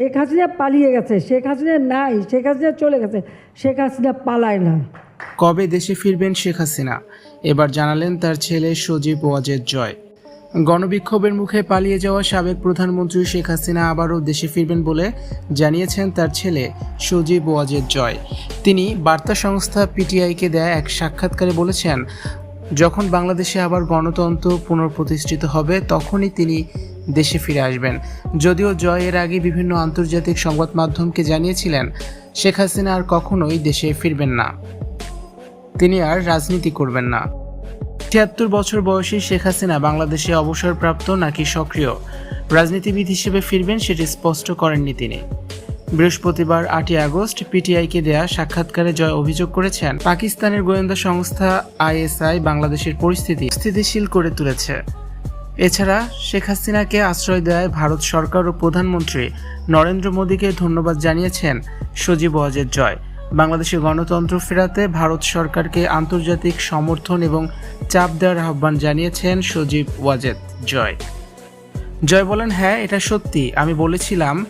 শেখ হাসিনা পালিয়ে গেছে, শেখ হাসিনা নাই, শেখ হাসিনা চলে গেছে, শেখ হাসিনা পালায় না। কবে দেশে ফিরবেন শেখ হাসিনা? এবার জানালেন তার ছেলে সজীব ওয়াজেদ জয়। গণবিক্ষোভের মুখে পালিয়ে যাওয়া সাবেক প্রধানমন্ত্রী শেখ হাসিনা আবারও দেশে ফিরবেন বলে জানিয়েছেন তার ছেলে সজীব ওয়াজেদ জয়। তিনি বার্তা সংস্থা পিটিআইকে দেয়া এক সাক্ষাৎকারে বলেছেন, যখন বাংলাদেশে আবার গণতন্ত্র পুনঃপ্রতিষ্ঠিত হবে, তখনই তিনি দেশে ফিরে আসবেন। যদিও জয় এর আগে বিভিন্ন আন্তর্জাতিক সংবাদ মাধ্যমকে জানিয়েছিলেন, শেখ হাসিনা আর কখনোই দেশে ফিরবেন না। তিনি আর রাজনীতি করবেন না। ছিয়াত্তর বছর বয়সী শেখ হাসিনা বাংলাদেশে অবসরপ্রাপ্ত নাকি সক্রিয়? রাজনীতিবিদ হিসেবে ফিরবেন সেটি স্পষ্ট করেননি তিনি। বৃহস্পতিবার আটই আগস্ট পিটিআইকে দেয়া সাক্ষাৎকারে জয় অভিযোগ করেছেন, পাকিস্তানের গোয়েন্দা সংস্থা আইএসআই বাংলাদেশের পরিস্থিতি স্থিতিশীল করে তুলেছে। এছাড়া শেখ হাসিনাকে আশ্রয় দেয় ভারত সরকার ও প্রধানমন্ত্রী নরেন্দ্র মোদীকে ধন্যবাদ জানিয়েছেন সজীব ওয়াজেদ জয়। বাংলাদেশে গণতন্ত্র ফেরাতে ভারত সরকারকে আন্তর্জাতিক সমর্থন এবং চাপ দেওয়ার আহ্বান জানিয়েছেন সজীব ওয়াজেদ জয়। জয় বলেন হ্যাঁ এটা সত্যি। আমি বলেছিলাম,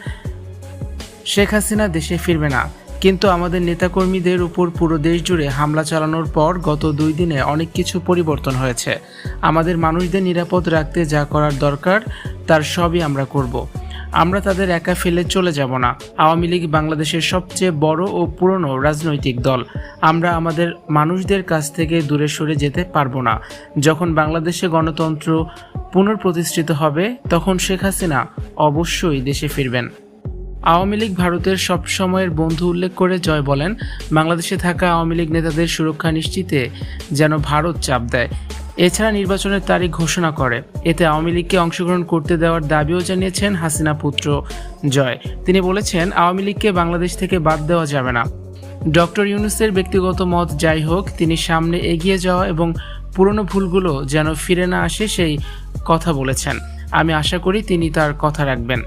শেখ হাসিনা দেশে ফিরবে না। কিন্তু আমাদের নেতাকর্মীদের উপর পুরো দেশ জুড়ে হামলা চালানোর পর গত দুই দিনে অনেক কিছু পরিবর্তন হয়েছে। আমাদের মানুষদের নিরাপদ রাখতে যা করার দরকার, তার সবই আমরা করব। আমরা তাদের একা ফেলে চলে যাব না। আওয়ামী লীগ বাংলাদেশের সবচেয়ে বড় ও পুরনো রাজনৈতিক দল। আমরা আমাদের মানুষদের কাছ থেকে দূরে সরে যেতে পারব না। যখন বাংলাদেশে গণতন্ত্র পুনঃপ্রতিষ্ঠিত হবে, তখন শেখ হাসিনা অবশ্যই দেশে ফিরবেন। আওয়ামী লীগ ভারতের সব সময়ের বন্ধু উল্লেখ করে জয় বলেন, বাংলাদেশে থাকা আওয়ামী লীগ নেতাদের সুরক্ষা নিশ্চিতে যেন ভারত চাপ দেয়। এছাড়া নির্বাচনের তারিখ ঘোষণা করে। এতে আওয়ামী লীগকে অংশগ্রহণ করতে দেওয়ার দাবিও জানিয়েছেন হাসিনা পুত্র জয়। তিনি বলেছেন, আওয়ামী লীগকে বাংলাদেশ থেকে বাদ দেওয়া যাবে না। ডক্টর ইউনুসের ব্যক্তিগত মত যাই হোক, তিনি সামনে এগিয়ে যাওয়া এবং পুরনো ভুলগুলো যেন ফিরে না আসে সেই কথা বলেছেন। আমি আশা করি তিনি তার কথা রাখবেন।